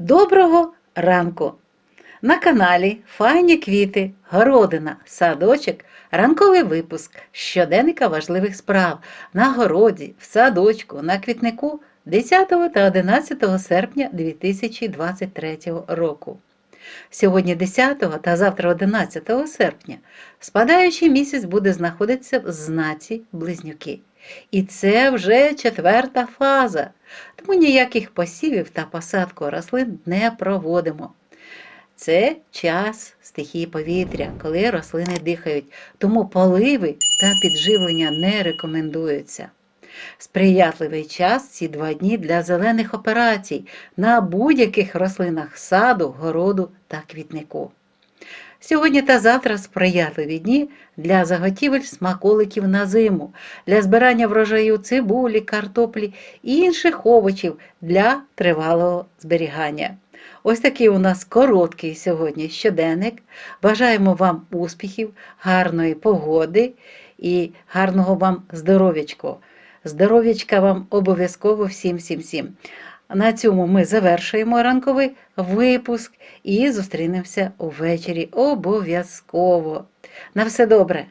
Доброго ранку! На каналі Файні квіти, городина, садочок, ранковий випуск щоденника важливих справ на городі, в садочку, на квітнику 10 та 11 серпня 2023 року. Сьогодні 10 та завтра 11 серпня спадаючий місяць буде знаходитися в знаці близнюки. І це вже четверта фаза, тому ніяких посівів та посадку рослин не проводимо. Це час стихії повітря, коли рослини дихають, тому поливи та підживлення не рекомендуються. Сприятливий час ці два дні для зелених операцій на будь-яких рослинах саду, городу та квітнику. Сьогодні та завтра сприятливі дні для заготівель смаколиків на зиму, для збирання врожаю цибулі, картоплі і інших овочів для тривалого зберігання. Ось такий у нас короткий сьогодні щоденник. Бажаємо вам успіхів, гарної погоди і гарного вам здоров'ячко. Здоров'ячка вам обов'язково всім всім всім. На цьому ми завершуємо ранковий випуск і зустрінемося увечері обов'язково. На все добре!